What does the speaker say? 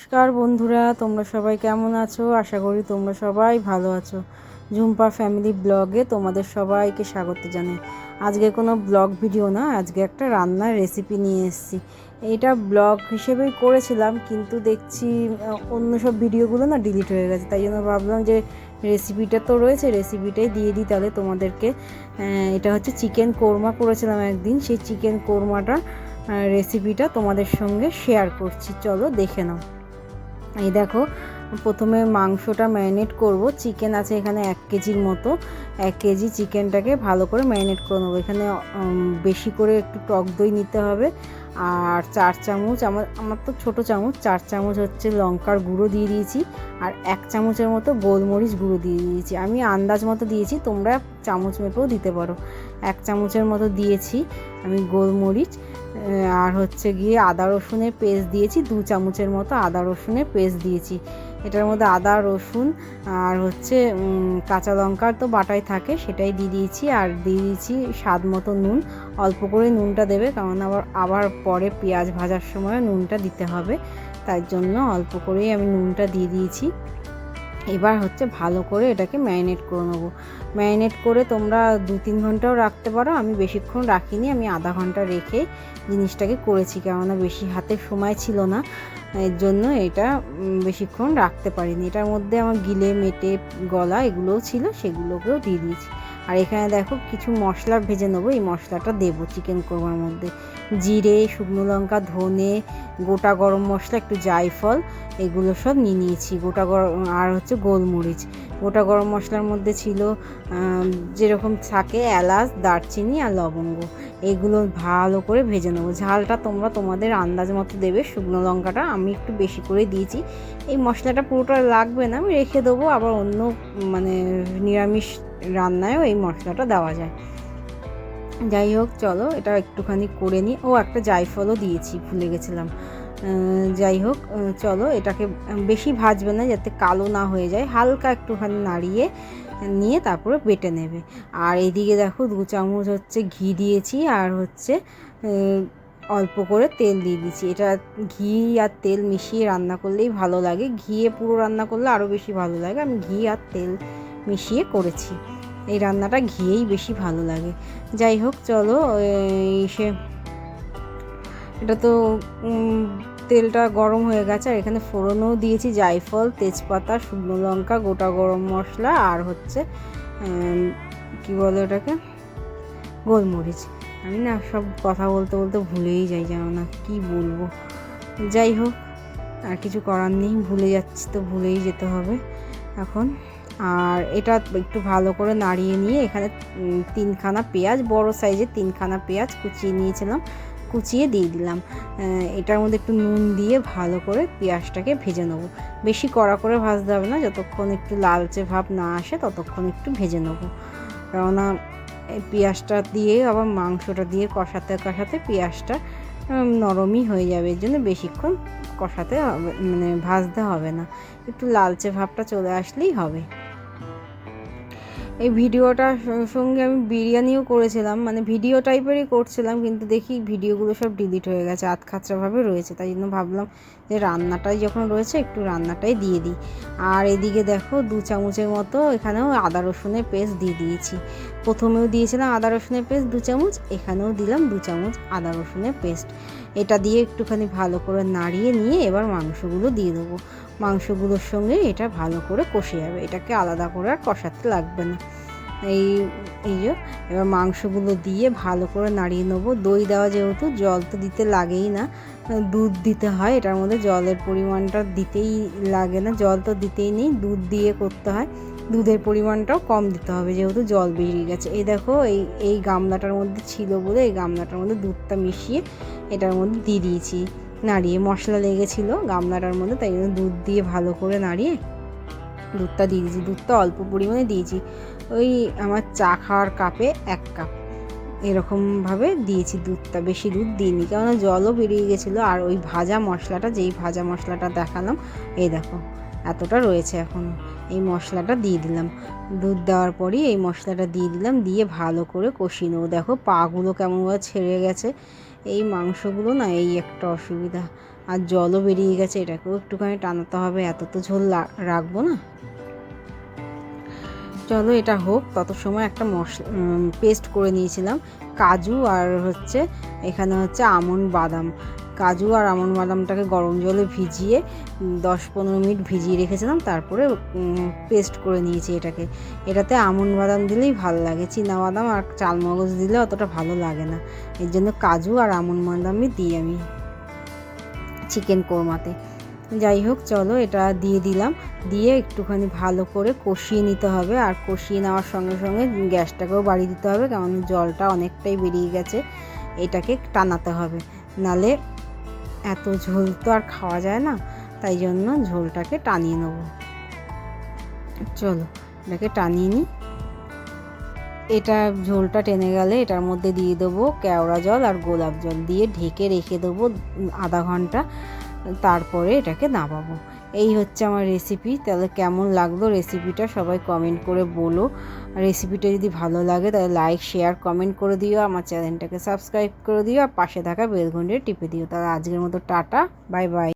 নমস্কার বন্ধুরা, তোমরা সবাই কেমন আছো? আশা করি তোমরা সবাই ভালো আছো। ঝুম্পা ফ্যামিলি ব্লগে তোমাদের সবাইকে স্বাগত জানাই। আজকে কোনো ব্লগ ভিডিও না, আজকে একটা রান্নার রেসিপি নিয়ে এসেছি। এটা ব্লগ হিসেবেই করেছিলাম, কিন্তু দেখছি অন্য সব ভিডিওগুলো না ডিলিট হয়ে গেছে। তাই জন্য ভাবলাম যে রেসিপিটা তো রয়েছে রেসিপিটাই দিয়ে দিই তাহলে তোমাদেরকে। এটা হচ্ছে চিকেন কোরমা করেছিলাম একদিন। সেই চিকেন কোরমাটা রেসিপিটা তোমাদের সঙ্গে শেয়ার করছি। চলো দেখে নাও। এই দেখো, প্রথমে মাংসটা ম্যারিনেট করব। চিকেন আছে এখানে এক কেজির মতো। এক কেজি চিকেনটাকে ভালো করে ম্যারিনেট করে নেব। এখানে বেশি করে একটু টক দই নিতে হবে। আর চার চামচ, আমার আমার তো ছোটো চামচ, চার চামচ হচ্ছে লঙ্কার গুঁড়ো দিয়ে দিয়েছি আর এক চামচের মতো গোলমরিচ গুঁড়ো দিয়ে দিয়েছি। আমি আন্দাজ মতো দিয়েছি, তোমরা চামচ মেপেও দিতে পারো। এক চামচের মতো দিয়েছি আমি গোলমরিচ আর হচ্ছে গিয়ে আদা রসুনের পেস্ট দিয়েছি, দু চামচের মতো আদা রসুনের পেস্ট দিয়েছি। এটার মধ্যে আদা, রসুন আর হচ্ছে কাঁচা লঙ্কার তো বাটাই থাকে, সেটাই দিয়ে দিয়েছি। আর দিয়ে দিয়েছি স্বাদ মতো নুন অল্প করে নুনটা দেবে, কারণ আবার আবার পরে পেঁয়াজ ভাজার সময় নুনটা দিতে হবে। তাই জন্য অল্প করেই আমি নুনটা দিয়ে দিয়েছি। এবার হচ্ছে ভালো করে এটাকে ম্যারিনেট করে নেব। ম্যারিনেট করে তোমরা দু তিন ঘন্টাও রাখতে পারো। আমি বেশিক্ষণ রাখিনি, আমি আধা ঘণ্টা রেখে জিনিসটাকে করেছি, কেননা বেশি হাতে সময় ছিল না। এর জন্য এটা বেশিক্ষণ রাখতে পারিনি। এটার মধ্যে আমার গিলে, মেটে গলা এগুলোও ছিল, সেগুলোকেও দিয়ে দিয়েছি। আর এখানে দেখো কিছু মশলা ভেজে নেব। এই মশলাটা দেবো চিকেন কোরমার মধ্যে। জিরে, শুকনো লঙ্কা, ধনে, গোটা গরম মশলা, একটু জায়ফল, এগুলো সব নিয়ে নিয়েছি। গোটা গরম আর হচ্ছে গোলমরিচ। গোটা গরম মশলার মধ্যে ছিল যেরকম থাকে এলাচ, দারচিনি আর লবঙ্গ। এগুলো ভালো করে ভেজে নেব। ঝালটা তোমরা তোমাদের আন্দাজ মতো দেবে। শুকনো লঙ্কাটা আমি একটু বেশি করে দিয়েছি। এই মশলাটা পুরোটা লাগবে না, আমি রেখে দেবো। আবার অন্য মানে নিরামিষ রান্নায়ও এই মশলাটা দেওয়া যায়। যাই হোক, চলো এটা একটুখানি করে নিই। ও, একটা জায়ফলও দিয়েছি, ভুলে গেছিলাম। যাই হোক চলো এটাকে বেশি ভাজবে না যাতে কালো না হয়ে যায়। হালকা একটুখানি নাড়িয়ে নিয়ে তারপরে বেটে নেবে। আর এদিকে দেখো, দু চামচ হচ্ছে ঘি দিয়েছি আর হচ্ছে অল্প করে তেল দিয়ে দিয়েছি। এটা ঘি আর তেল মিশিয়ে রান্না করলেই ভালো লাগে। ঘিয়ে পুরো রান্না করলে আরও বেশি ভালো লাগে। আমি ঘি আর তেল মিশিয়ে করেছি। এই রান্নাটা ঘিয়েই বেশি ভালো লাগে। যাই হোক, চলো সে এটা তো তেলটা গরম হয়ে গেছে, আর এখানে ফোড়নও দিয়েছি জায়ফল, তেজপাতা, শুকনো লঙ্কা, গোটা গরম মশলা, আর হচ্ছে কি বলে ওটাকে? গোলমরিচ। আমি না সব কথা বলতে বলতে ভুলেই যাই, জানো না কি বলব। যাই হোক, আর কিছু করার নেই, ভুলে যাচ্ছি তো, ভুলেই যেতে হবে। এখন আর এটা একটু ভালো করে নাড়িয়ে নিয়ে এখানে তিনখানা পেঁয়াজ, বড় সাইজের তিনখানা পেঁয়াজ কুচিয়ে নিয়েছিলাম, কুচিয়ে দিয়ে দিলাম। এটার মধ্যে একটু নুন দিয়ে ভালো করে পেঁয়াজটাকে ভেজে নেব। বেশি কড়া করে ভাজতে হবে না, যতক্ষণ একটু লালচে ভাব না আসে ততক্ষণ একটু ভেজে নেব। কেননা পেঁয়াজটা দিয়ে আবার মাংসটা দিয়ে কষাতে কষাতে পেঁয়াজটা নরমই হয়ে যাবে। এর জন্য বেশিক্ষণ কষাতে হবে মানে ভাজতে হবে না। একটু লালচে ভাবটা চলে আসলেই হবে। এই ভিডিওটার সঙ্গে আমি বিরিয়ানিও করেছিলাম মানে ভিডিও টাইপেরই করছিলাম, কিন্তু দেখি ভিডিওগুলো সব ডিলিট হয়ে গেছে আতখাচ্ছাভাবে রয়েছে, তাই জন্য ভাবলাম যে রান্নাটাই যখন রয়েছে একটু রান্নাটাই দিয়ে দিই। আর এদিকে দেখো দু চামচের মতো এখানেও আদা রসুনের পেস্ট দিয়ে দিয়েছি। প্রথমেও দিয়েছিলাম আদা রসুনের পেস্ট, দু চামচ। এখানেও দিলাম দু চামচ আদা রসুনের পেস্ট। এটা দিয়ে একটুখানি ভালো করে নাড়িয়ে নিয়ে এবার মাংসগুলো দিয়ে দেবো। মাংসগুলোর সঙ্গে এটা ভালো করে কষে যাবে। এটাকে আলাদা করে আর কষাতে লাগবে না। এই এই যে, এবার মাংসগুলো দিয়ে ভালো করে নাড়িয়ে নেব। দই দেওয়া যেহেতু, জল তো দিতে লাগেই না। দুধ দিতে হয়, এটার মধ্যে জলের পরিমাণটা দিতেই লাগে না। জল তো দিতেই নেই, দুধ দিয়ে করতে হয়। দুধের পরিমাণটাও কম দিতে হবে, যেহেতু জল বেরিয়ে গেছে। এই দেখো, এই এই গামলাটার মধ্যে ছিল বলে এই গামলাটার মধ্যে দুধটা মিশিয়ে এটার মধ্যে দিয়ে দিয়েছি। নাড়িয়ে মশলা লেগেছিলো গামলাটার মধ্যে, তাই জন্য দুধ দিয়ে ভালো করে নাড়িয়ে দুধটা দিয়ে দিয়েছি। দুধটা অল্প পরিমাণে দিয়েছি। ওই আমার চা খাওয়ার কাপে এক কাপ এরকমভাবে দিয়েছি দুধটা, বেশি দুধ দিইনি, কেননা জলও বেরিয়ে গেছিল। আর ওই ভাজা মশলাটা, যেই ভাজা মশলাটা দেখালাম, এই দেখো এতটা রয়েছে এখনও এই মশলাটা দিয়ে দিলাম। দুধ দেওয়ার পরই এই মশলাটা দিয়ে দিলাম, দিয়ে ভালো করে কষিয়ে নেব। দেখো পাগুলো কেমনভাবে ছেড়ে গেছে। এই মাংসগুলো না, এই একটা অসুবিধা। আর জলও বেরিয়ে গেছে, এটাকেও একটুখানি টানাতে হবে। এত তো ঝোল রাখব না। চলো এটা হোক, তত সময় একটা মশলা পেস্ট করে নিয়েছিলাম। কাজু আর হচ্ছে, এখানে হচ্ছে আমন্ড বাদাম। কাজু আর আমন্ড বাদামটাকে গরম জলে ভিজিয়ে দশ পনেরো মিনিট ভিজিয়ে রেখেছিলাম, তারপরে পেস্ট করে নিয়েছি এটাকে। এটাতে আমন্ড বাদাম দিলেই ভালো লাগে বাদাম আর চালমগজ দিলে অতটা ভালো লাগে না। এর জন্য কাজু আর আমন্ড বাদামই দিই আমি চিকেন কোরমাতে। যাই হোক, চলো এটা দিয়ে দিলাম। দিয়ে একটুখানি ভালো করে কষিয়ে নিতে হবে আর কষিয়ে নেওয়ার সঙ্গে সঙ্গে গ্যাসটাকেও বাড়িয়ে দিতে হবে, কারণ জলটা অনেকটাই বেরিয়ে গেছে। এটাকে টানাতে হবে। নালে এত ঝোল তো আর খাওয়া যায় না, তাই জন্য ঝোলটাকে টানিয়ে নেব। চলো, এটাকে টানিয়ে নিই। এটা ঝোলটা টেনে গেলে এটার মধ্যে দিয়ে দেবো কেওড়া জল আর গোলাপ জল দিয়ে ঢেকে রেখে দেবো আধা ঘণ্টা, তারপরে এটাকে নামাবো। এই হচ্ছে আমার রেসিপি তাহলে কেমন লাগল রেসিপিটা সবাই কমেন্ট করে বলো। রেসিপিটা যদি ভালো লাগে, তাহলে লাইক শেয়ার কমেন্ট করে দিও, আমার চ্যানেলটাকে সাবস্ক্রাইব করে দিও, আর পাশে থাকা বেলঘন্টে টিপে দিও। তাহলে আজকের মতো টাটা বাই বাই